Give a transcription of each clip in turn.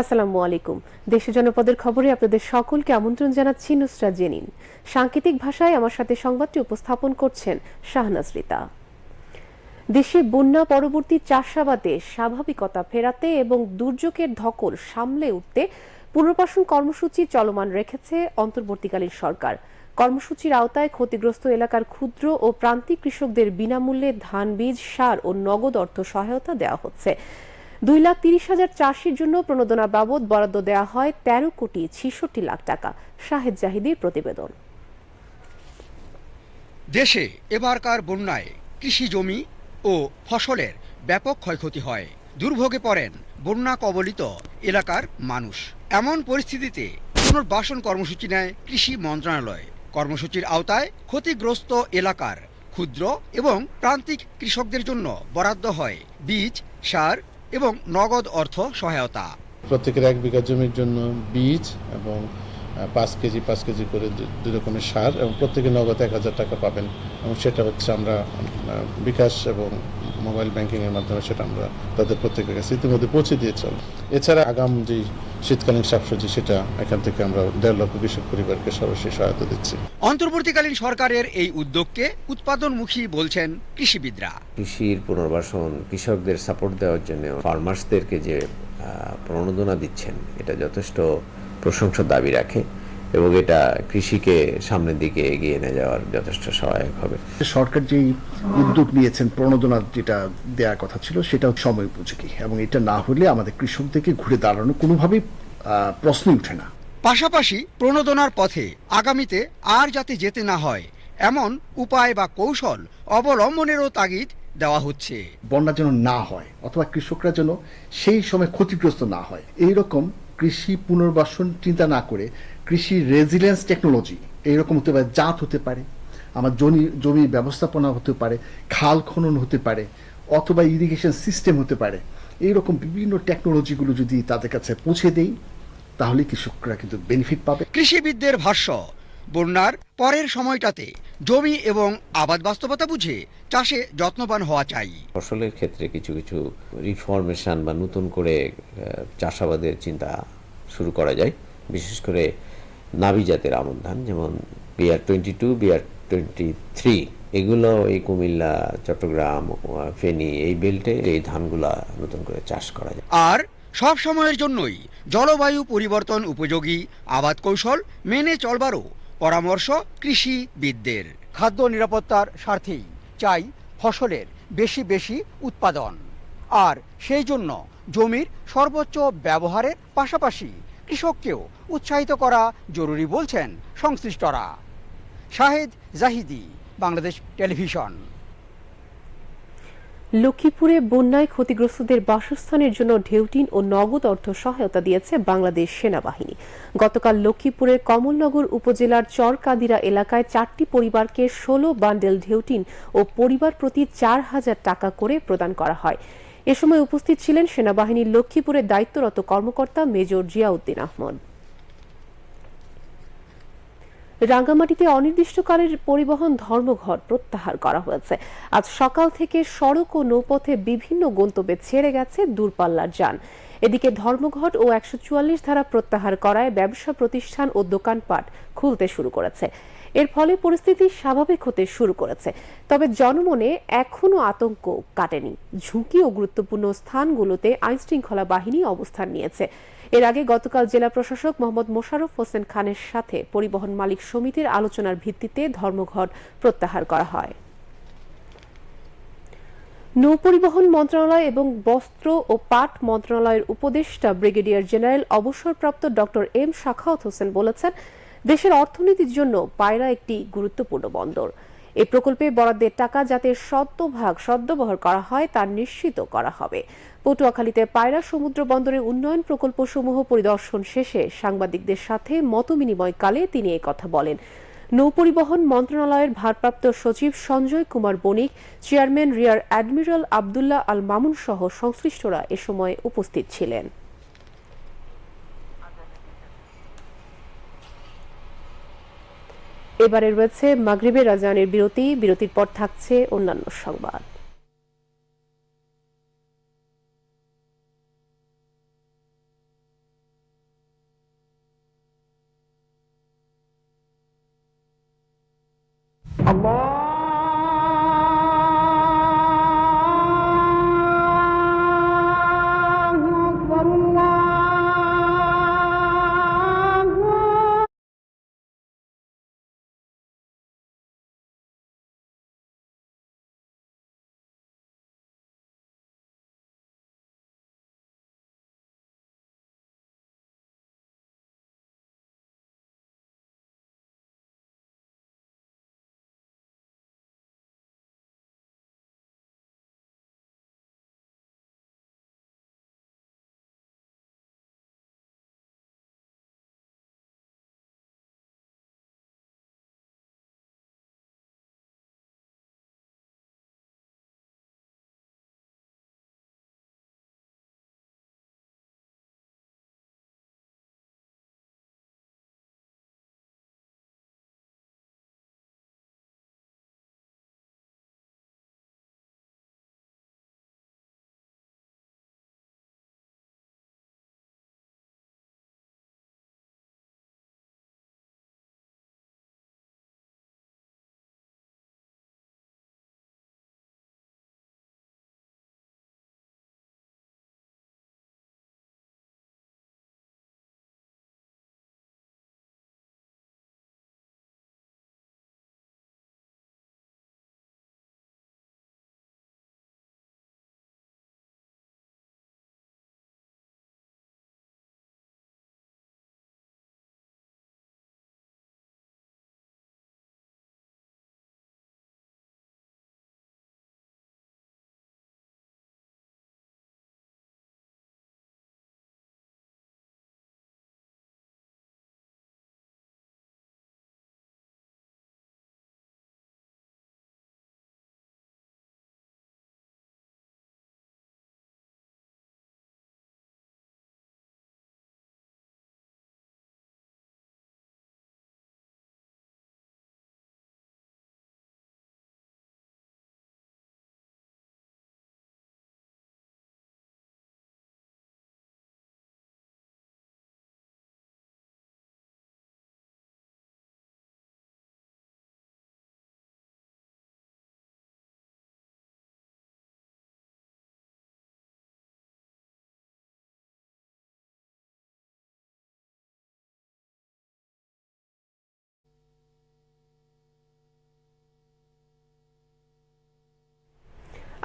আসসালামু আলাইকুম। দেশে জনপদের খবরে আপনাদের সকলকে আমন্ত্রণ জানাচ্ছি নুসরাত জেনিন। সাংকেতিক ভাষায় আমার সাথে সংবাদটি উপস্থাপন করছেন শাহনাজ রিতা। দেশে বন্যা পরবর্তী চাষাবাদে স্বাভাবিকতা ফেরাতে এবং দুর্যোগের ধকল সামলে উঠতে পুনর্বাসন কর্মসূচি চলমান রেখেছে অন্তর্বর্তীকালীন সরকার। কর্মসূচির আওতায় ক্ষতিগ্রস্ত এলাকার ক্ষুদ্র ও প্রান্তিক কৃষকদের বিনামূল্যে ধান বীজ, সার ও নগদ অর্থ সহায়তা দেওয়া হচ্ছে। দুই লাখ তিরিশ হাজার চাষির জন্য প্রণোদনা বাবদ বরাদ্দ দেওয়া হয় তেরো কোটি ছিষট্টি লাখ টাকা। শাহেদ জাহিদির প্রতিবেদন। দেশে এবারকার বন্যায় কৃষি জমি ও ফসলের ব্যাপক ক্ষয়ক্ষতি হয়। দুর্ভোগে পড়েন বন্যা কবলিত এলাকার মানুষ। এমন পরিস্থিতিতে পুনর্বাসন কর্মসূচি নেয় কৃষি মন্ত্রণালয়। কর্মসূচির আওতায় ক্ষতিগ্রস্ত এলাকার ক্ষুদ্র এবং প্রান্তিক কৃষকদের জন্য বরাদ্দ হয় বীজ, সার এবং নগদ অর্থ সহায়তা। প্রত্যেকের এক বিঘা জমির জন্য বীজ এবং পাঁচ কেজি পাঁচ কেজি করে দুই রকমের সার এবং প্রত্যেকে নগদ এক হাজার টাকা পাবেন। এবং সেটা হচ্ছে আমরা বিকাশ এবং মোবাইল ব্যাংকিং এর মাধ্যমে সেটা আমরা তাদের প্রত্যেকের কাছে ইতিমধ্যে পৌঁছে দিয়েছি এছাড়া আগাম যে শীতকালীন শাকসবজি সেটা এখান থেকে আমরা দেড় লক্ষ কৃষক পরিবারকে সরাসরি সহায়তা দিচ্ছি। অন্তর্বর্তীকালীন সরকারের এই উদ্যোগকে উৎপাদনমুখী বলছেন কৃষিবিদরা। কৃষির পুনর্বাসন কৃষকদের সাপোর্ট দেওয়ার জন্য ফার্মার্সদেরকে যে প্রণোদনা দিচ্ছেন এটা যথেষ্ট প্রশংসার দাবি রাখে। এবং এটা কৃষিকে সামনের দিকে এগিয়ে নিয়ে যাওয়ার যথেষ্ট সহায়ক হবে। সরকার যেই উদ্যোগ নিয়েছেন প্রণোদনা যেটা দেওয়ার কথা ছিল সেটাও সময় উপযোগী এবং এটা না হলে আমাদের কৃষকদেরকে ঘুরে দাঁড়ানো কোনোভাবেই প্রশ্নই উঠে না। পাশাপাশি প্রণোদনার পথে আগামীতে আর যাতে যেতে না হয় এমন উপায় বা কৌশল অবলম্বনেরও তাগিদ দেওয়া হচ্ছে। বন্যা যেন না হয় অথবা কৃষকরা যেন সেই সময় ক্ষতিগ্রস্ত না হয় এই রকম কৃষি পুনর্বাসন চিন্তা না করে কৃষি রেজিলেন্স টেকনোলজি এইরকম হতে পারে জাত হতে পারে আমার জমি জমি ব্যবস্থাপনা হতে পারে খাল খনন হতে পারে অথবা ইরিগেশন সিস্টেম হতে পারে এইরকম বিভিন্ন টেকনোলজিগুলো যদি তাদের কাছে পৌঁছে দেই তাহলে কৃষকরা কিন্তু বেনিফিট পাবে। কৃষিবিদদের ভাষ্য বন্যার পরের সময়টাতে জমি এবং আবাদ বাস্তবতা বুঝে চাষে যত্নবান হওয়া চাই। ফসলের ক্ষেত্রে কিছু কিছু রিফরমেশন বা নতুন করে চাষাবাদের চিন্তা শুরু করা যায়। বিশেষ করে নাবি জাতের আমন ধান যেমন BR twenty two BR twenty three এগুলো এই কুমিল্লা চট্টগ্রাম ফেনী এই বেল্টে এই ধানগুলা নতুন করে চাষ করা যায়। আর সব সময়ের জন্যই জলবায়ু পরিবর্তন উপযোগী আবাদ কৌশল মেনে চলবারও পরামর্শ কৃষিবিদদের। খাদ্য নিরাপত্তার স্বার্থেই চাই ফসলের বেশি বেশি উৎপাদন। আর সেই জন্য জমির সর্বোচ্চ ব্যবহারের পাশাপাশি কৃষককেও উৎসাহিত করা জরুরি বলছেন সংশ্লিষ্টরা। শাহেদ জাহিদি, বাংলাদেশ টেলিভিশন। লক্ষ্মীপুরে বন্যায় ক্ষতিগ্রস্তদের বাসস্থানের জন্য ঢেউটিন ও নগদ অর্থ সহায়তা দিয়েছে বাংলাদেশ সেনাবাহিনী। গতকাল লক্ষ্মীপুরের কমলনগর উপজেলার চরকাদিরা এলাকায় চারটি পরিবারকে ষোলো বান্ডেল ঢেউটিন ও পরিবার প্রতি চার হাজার টাকা করে প্রদান করা হয়। এ সময় উপস্থিত ছিলেন সেনাবাহিনীর লক্ষ্মীপুরের দায়িত্বরত কর্মকর্তা মেজর জিয়াউদ্দিন আহমদ। রাঙ্গামাটিতে অনির্দিষ্টকালের পরিবহন ধর্মঘট প্রত্যাহার করা হয়েছে। আজ সকাল থেকে সড়ক ও নৌপথে বিভিন্ন গন্তব্যে ছেড়ে গেছে দূরপাল্লার যান। এদিকে ধর্মঘট ও একশো চুয়াল্লিশ ধারা প্রত্যাহার করায় ব্যবসা প্রতিষ্ঠান ও দোকানপাট খুলতে শুরু করেছে। এর ফলে পরিস্থিতি স্বাভাবিক হতে শুরু করেছে। তবে জনমনে এখনও আতঙ্ক কাটেনি। ঝুঁকি ও গুরুত্বপূর্ণ স্থানগুলোতে আইনশৃঙ্খলা বাহিনী অবস্থান নিয়েছে। এর আগে গতকাল জেলা প্রশাসক মোহাম্মদ মোশাররফ হোসেন খানের সাথে পরিবহন মালিক সমিতির আলোচনার ভিত্তিতে ধর্মঘট প্রত্যাহার করা হয়। নৌপরিবহন মন্ত্রণালয় এবং বস্ত্র ও পাট মন্ত্রণালয়ের উপদেষ্টা ব্রিগেডিয়ার জেনারেল অবসরপ্রাপ্ত ডক্টর এম শাখাওয়াত হোসেন বলেছেন দেশের অর্থনীতির জন্য পায়রা একটি গুরুত্বপূর্ণ বন্দর। এই প্রকল্পে বরাদ্দের টাকা যাতে শতভাগ সদ্ব্যবহার করা হয় তা নিশ্চিত করা হবে। পটুয়াখালীতে পায়রা সমুদ্র বন্দরের উন্নয়ন প্রকল্প সমূহ পরিদর্শন শেষে সাংবাদিকদের সাথে মতবিনিময়কালে তিনি কথা বলেন। নৌপরিবহন মন্ত্রণালয়ের ভারপ্রাপ্ত সচিব Sanjay Kumar Banik, chairman rear admiral Abdullah Al Mamun সহ সংশ্লিষ্টরা এ সময় উপস্থিত ছিলেন। এবারে রয়েছে মাগরিবের রাজানের বিরতি। বিরতির পর থাকছে অন্যান্য সংবাদ।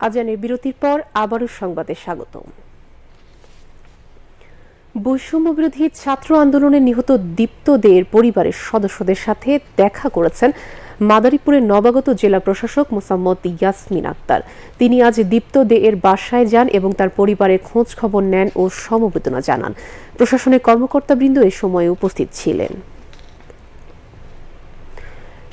আজানের বিরতির পর আবারও সংবাদে স্বাগত বৈষম্য বিরোধী ছাত্র আন্দোলনে নিহত দীপ্ত দেয়ের পরিবারের সদস্যদের সাথে দেখা করেছেন মাদারীপুরের নবাগত জেলা প্রশাসক মোসাম্মদ ইয়াসমিন আক্তার। তিনি আজ দীপ্ত দে এর বাসায় যান এবং তার পরিবারের খোঁজ খবর নেন ও সমবেদনা জানান। প্রশাসনের কর্মকর্তাবৃন্দ এ সময় উপস্থিত ছিলেন।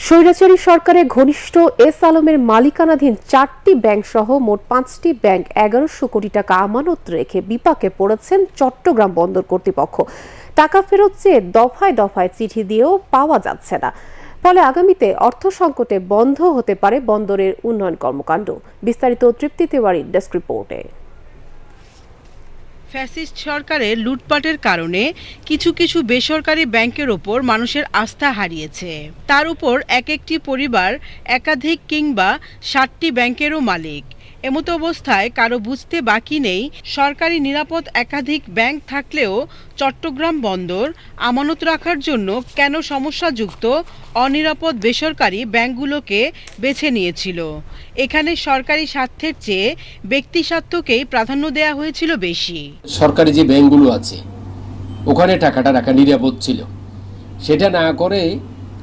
স্বৈরাচারী সরকারের ঘনিষ্ঠ এস আলমের মালিকানাধীন চারটি ব্যাংক সহ মোট পাঁচটি ব্যাংক এগারোশো কোটি টাকা আমানত রেখে বিপাকে পড়েছেন চট্টগ্রাম বন্দর কর্তৃপক্ষ। টাকা ফেরত চেয়ে দফায় দফায় চিঠি দিয়েও পাওয়া যাচ্ছে না। ফলে আগামীতে অর্থ সংকটে বন্ধ হতে পারে বন্দরের উন্নয়ন কর্মকাণ্ড। বিস্তারিত তৃপ্তি তেওয়ারির ডেস্ক রিপোর্টে। ফ্যাসিস্ট সরকারের লুটপাটের কারণে কিছু কিছু বেসরকারি ব্যাংকের ওপর মানুষের আস্থা হারিয়েছে। তার উপর এক একটি পরিবার একাধিক কিংবা ষাটটি ব্যাংকেরও মালিক। এমতো অবস্থায় কারও বুঝতে বাকি নেই। সরকারি নিরাপদ একাধিক ব্যাংক থাকলেও চট্টগ্রাম বন্দর আমানত রাখার জন্য কেন সমস্যাযুক্ত, অনিরাপদ বেসরকারি ব্যাংকগুলোকে বেছে নিয়েছিল? এখানে সরকারি স্বার্থের চেয়ে ব্যক্তি স্বার্থকেই প্রাধান্য দেওয়া হয়েছিল বেশি। সরকারি যে ব্যাংকগুলো আছে, ওখানে টাকাটা রাখা নিরাপদ ছিল। সেটা না করে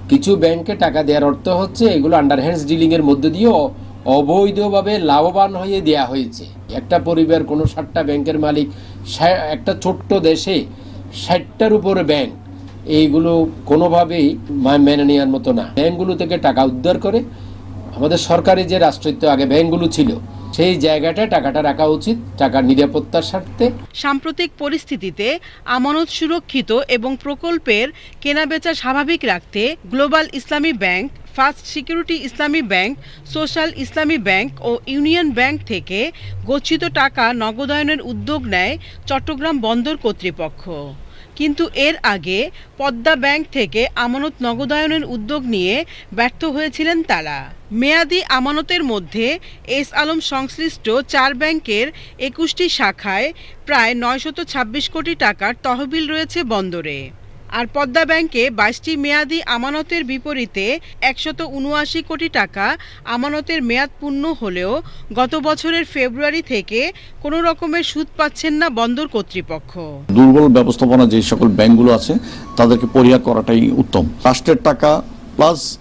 কিছু ব্যাংকে টাকা দেওয়ার অর্থ হচ্ছে এগুলো আন্ডার হ্যান্ডস ডিলিংয়ের মধ্যে দিয়ে অ- অবৈধভাবে লাভবান হয়ে দেয়া হয়েছে। একটা পরিবার, কোনো ষাটটা ব্যাংকের মালিক একটা ছোট্ট দেশে ষাটটার উপরে ব্যাংক। এইগুলো কোনোভাবেই মেনে নেওয়ার মতো না। ব্যাংকগুলো থেকে টাকা উদ্ধার করে আমাদের সরকারি যে রাষ্ট্রায়ত্ত আগে ব্যাংকগুলো ছিল সেই জায়গাটায় টাকাটা রাখা উচিত, টাকার নিরাপত্তার স্বার্থে। সাম্প্রতিক পরিস্থিতিতে আমানত সুরক্ষিত এবং প্রকল্পের কেনাবেচা স্বাভাবিক রাখতে global Islami bank, first security Islami bank, social Islami bank ও ইউনিয়ন ব্যাংক থেকে গচ্ছিত টাকা নগদায়নের উদ্যোগ নেয় চট্টগ্রাম বন্দর কর্তৃপক্ষ। কিন্তু এর আগে পদ্মা ব্যাংক থেকে আমানত নগদায়নের উদ্যোগ নিয়ে ব্যর্থ হয়েছিলেন তারা। মেয়াদি আমানতের মধ্যে এস আলম সংশ্লিষ্ট চার ব্যাংকের একুশটি শাখায় প্রায় নয়শত ছাব্বিশ কোটি টাকার তহবিল রয়েছে বন্দরে। আর পদ্মা ব্যাংকে বাইশটি মেয়াদি আমানতের বিপরীতে একশত উনআশি কোটি টাকা আমানতের মেয়াদ পূর্ণ হলেও গত বছরের ফেব্রুয়ারি থেকে কোনো রকমের সুদ পাচ্ছেন না বন্দর কর্তৃপক্ষ। দুর্বল ব্যবস্থাপনা যে সকল ব্যাংকগুলো আছে, তাদেরকে পরিহার করাটাই উত্তম। রাষ্ট্রের টাকা প্লাস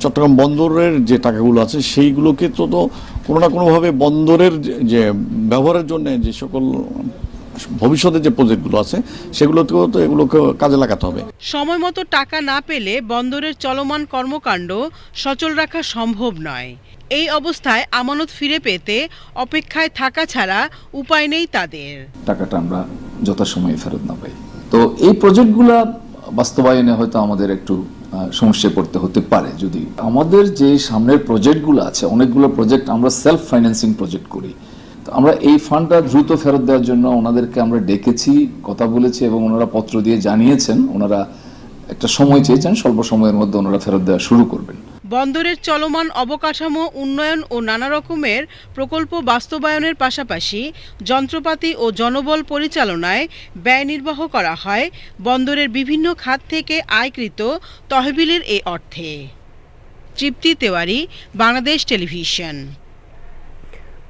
চট্টগ্রাম বন্দরের যে টাকাগুলো আছে, সেইগুলোকে তো তো কোনো না কোনোভাবে বন্দরের যে- ব্যবহারের জন্য যে সকল ভবিষ্যতে যে প্রজেক্টগুলো আছে সেগুলোতেও তো এগুলোকে কাজে লাগাতে হবে। সময় মতো টাকা না পেলে বন্দরের চলমান কর্মকাণ্ড সচল রাখা সম্ভব নয়। এই অবস্থায় আমানত ফিরে পেতে অপেক্ষায় থাকা ছাড়া উপায় নেই তাদের। টাকাটা আমরা যথাসময়ে ফেরত না পাই। তো এই প্রজেক্টগুলা বাস্তবায়নে হয়তো আমাদের একটু আহ, সমস্যায় পড়তে হতে পারে। যদি আমাদের যে সামনের প্রজেক্টগুলো আছে অনেকগুলো প্রজেক্ট আমরা সেলফ ফাইন্যান্সিং প্রজেক্ট করি। তো আমরা এই ফান্ডটা দ্রুত ফেরত দেওয়ার জন্য ওনাদেরকে আমরা ডেকেছি, কথা বলেছি এবং ওনারা পত্র দিয়ে জানিয়েছেন, ওনারা একটা সময় চেয়েছেন, স্বল্প সময়ের মধ্যে ওনারা ফেরত দেওয়া শুরু করবেন। বন্দরের চলমান অবকাঠামো, উন্নয়ন ও নানা রকমের প্রকল্প বাস্তবায়নের পাশাপাশি যন্ত্রপাতি ও জনবল পরিচালনায় ব্যয় নির্বাহ করা হয় বন্দরের বিভিন্ন খাত থেকে আয়কৃত তহবিলের এ অর্থে। তৃপ্তি তেওয়ারি, বাংলাদেশ টেলিভিশন।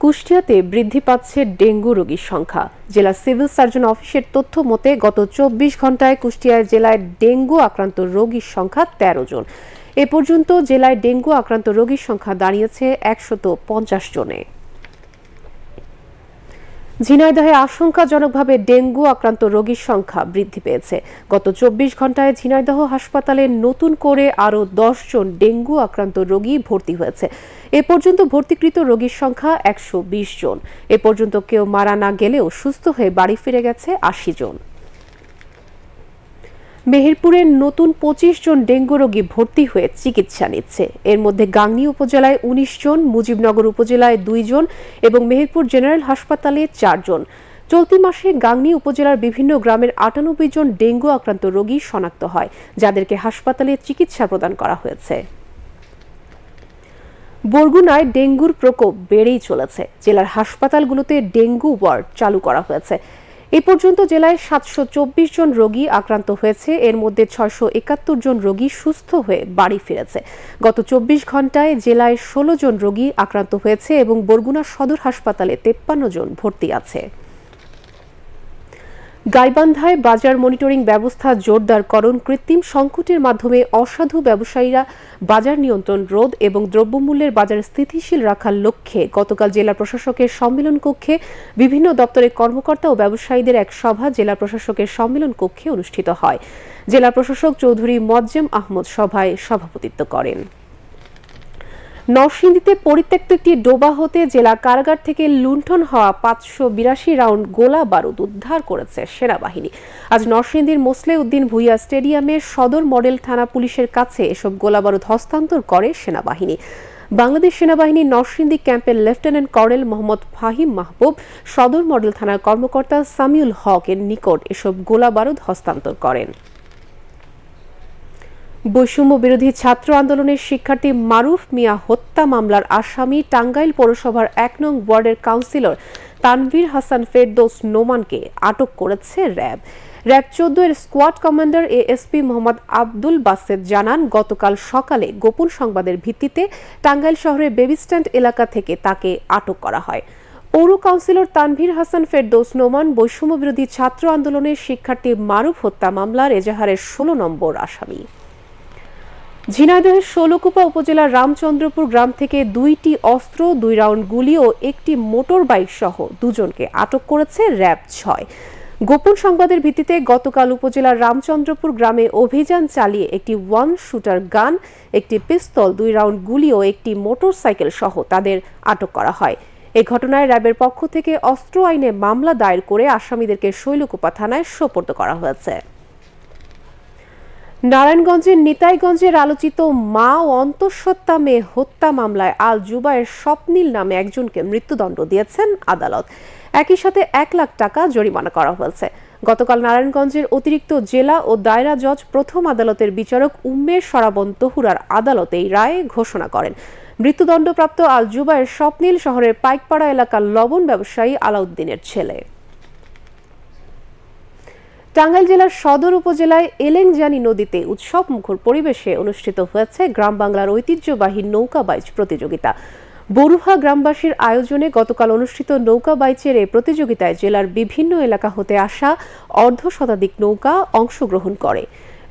কুষ্টিয়াতে বৃদ্ধি পাচ্ছে ডেঙ্গু রোগীর সংখ্যা। জেলা সিভিল সার্জন অফিসের তথ্য মতে, গত চব্বিশ ঘন্টায় কুষ্টিয়া জেলায় ডেঙ্গু আক্রান্ত রোগীর সংখ্যা তেরো জন। এ পর্যন্ত জেলায় ডেঙ্গু আক্রান্ত রোগীর সংখ্যা দাঁড়িয়েছে একশত পঞ্চাশ জনে। ঝিনাইদহে আশঙ্কাজনকভাবে ডেঙ্গু আক্রান্ত রোগীর সংখ্যা বৃদ্ধি পেয়েছে। গত চব্বিশ ঘন্টায় ঝিনাইদহ হাসপাতালে নতুন করে আরও জন ডেঙ্গু আক্রান্ত রোগী ভর্তি হয়েছে। এ পর্যন্ত ভর্তিকৃত রোগীর সংখ্যা একশো বিশ জন। এ পর্যন্ত কেউ মারা না গেলেও সুস্থ হয়ে বাড়ি ফিরে গেছে আশি জন। মেহেরপুরের নতুন পঁচিশ জন ডেঙ্গু রোগী ভর্তি হয়ে চিকিৎসা নিচ্ছে। এর মধ্যে গাংনী উপজেলায় উনিশ জন, মুজিবনগর উপজেলায় দুই জন এবং মেহেরপুর জেনারেল হাসপাতালে চারজন চলতি মাসে গাংনী উপজেলার বিভিন্ন গ্রামের আটানব্বই জন ডেঙ্গু আক্রান্ত রোগী শনাক্ত হয়, যাদেরকে হাসপাতালে চিকিৎসা প্রদান করা হয়েছে। বরগুনায় ডেঙ্গুর প্রকোপ বেড়েই চলেছে। জেলার হাসপাতালগুলোতে ডেঙ্গু ওয়ার্ড চালু করা হয়েছে। এ পর্যন্ত জেলায় সাতশো চব্বিশ জন রোগী আক্রান্ত হয়েছে। এর মধ্যে ছয়শো একাত্তর জন রোগী সুস্থ হয়ে বাড়ি ফিরেছে। গত চব্বিশ ঘন্টায় জেলায় ষোলো জন রোগী আক্রান্ত হয়েছে এবং বরগুনা সদর হাসপাতালে তেপ্পান্ন জন ভর্তি আছে। গাইবান্ধায় বাজার মনিটরিং ব্যবস্থা জোরদারকরণ কৃত্রিম সংকটের মাধ্যমে অসাধু ব্যবসায়ীরা বাজার নিয়ন্ত্রণ রোধ এবং দ্রব্যমূল্যের বাজার স্থিতিশীল রাখার লক্ষ্যে গতকাল জেলা প্রশাসকের সম্মেলন কক্ষে বিভিন্ন দপ্তরের কর্মকর্তা ও ব্যবসায়ীদের এক সভা জেলা প্রশাসকের সম্মেলন কক্ষে অনুষ্ঠিত হয়। জেলা প্রশাসক চৌধুরী মজ্জেম আহমদ সভায় সভাপতিত্ব করেন। নরসিংদীতে পরিত্যক্ত একটি ডোবা হতে জেলা কারাগার থেকে লুণ্ঠন হওয়া পাঁচশো বিরাশি রাউন্ড গোলা বারুদ উদ্ধার করেছে সেনাবাহিনী। আজ নরসিংদীর মোসলে উদ্দিন ভুইয়া স্টেডিয়ামে সদর মডেল থানা পুলিশের কাছে এসব গোলা বারুদ হস্তান্তর করে সেনাবাহিনী। বাংলাদেশ সেনাবাহিনী নরসিংদী ক্যাম্পের লেফটেন্যান্ট কর্নেল মোহাম্মদ ফাহিম মাহবুব, সদর মডেল থানার কর্মকর্তা সামিউল হক এর নিকট এসব গোলা বারুদ হস্তান্তর করেন। বৈষম্য বিরোধী ছাত্র আন্দোলনের শিক্ষার্থী মারুফ মিয়া হত্যা মামলার আসামি টাঙ্গাইল পৌরসভার এক নং ওয়ার্ডের কাউন্সিলর তানভীর হাসান ফেরদৌস নোমানকে আটক করেছে র্যাব। র্যাব চোদ্দ এর squad commander ASP Mohammad Abdul Based জানান, গতকাল সকালে গোপন সংবাদের ভিত্তিতে টাঙ্গাইল শহরের বেবিস্ট্যান্ড এলাকা থেকে তাকে আটক করা হয়। পৌর কাউন্সিলর তানভীর হাসান ফেরদৌস নোমান, বৈষম্য বিরোধী ছাত্র আন্দোলনের শিক্ষার্থী মারুফ হত্যা মামলার এজাহারের ষোলো নম্বর আসামি। ঝিনাইদহের ষোলকুপা উপজেলার রামচন্দ্রপুর গ্রাম থেকে দুইটি অস্ত্র, দুই রাউন্ড গুলি ও একটি মোটর বাইক সহ দুজনকে আটক করেছে র্যাব ছয়। গোপন সংবাদের ভিত্তিতে গতকাল উপজেলার রামচন্দ্রপুর গ্রামে অভিযান চালিয়ে একটি ওয়ান শুটার গান, একটি পিস্তল, দুই রাউন্ড গুলি ও একটি মোটর সাইকেল সহ তাদের আটক করা হয়। এই ঘটনায় র্যাবের পক্ষ থেকে অস্ত্র আইনে মামলা দায়ের করে আসামিদেরকে শৈলকুপা থানায় সোপর্দ করা হয়েছে। নারায়ণগঞ্জের নিতাইগঞ্জের আলোচিত মা ও অন্তঃসত্ত্বা মেয়ে হত্যা মামলায় আল জুবায়ের স্বপ্নীল নামে একজনকে মৃত্যুদণ্ড দিয়েছেন আদালত। একই সাথে এক লাখ টাকা জরিমানা করা হয়েছে। গতকাল নারায়ণগঞ্জের অতিরিক্ত জেলা ও দায়রা জজ প্রথম আদালতের বিচারক উম্মের সরাবন তহুরার আদালতে এই রায় ঘোষণা করেন। মৃত্যুদণ্ডপ্রাপ্ত আল জুবায়ের স্বপ্নীল শহরের পাইকপাড়া এলাকার লবণ ব্যবসায়ী আলাউদ্দিনের ছেলে। টাঙ্গাইল জেলার সদর উপজেলায় এলেংজানি নদীতে উৎসব মুখর পরিবেশে অনুষ্ঠিত হয়েছে গ্রাম বাংলার ঐতিহ্যবাহী নৌকা বাইচ প্রতিযোগিতা। বরুহা গ্রামবাসীর আয়োজনে গতকাল অনুষ্ঠিত নৌকা বাইচের এই প্রতিযোগিতায় জেলার বিভিন্ন এলাকা হতে আসা অর্ধ শতাধিক নৌকা অংশগ্রহণ করে।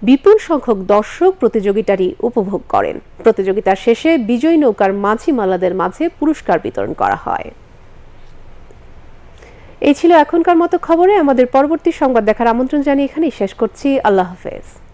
বিপুল সংখ্যক দর্শক প্রতিযোগিতাটি উপভোগ করেন। প্রতিযোগিতার শেষে বিজয়ী নৌকার মাঝি মালাদের মাঝে পুরস্কার বিতরণ করা হয়। এই ছিল এখনকার মতো খবরে। আমাদের পরবর্তী সংবাদ দেখার আমন্ত্রণ জানিয়ে এখানেই শেষ করছি। আল্লাহ হাফেজ।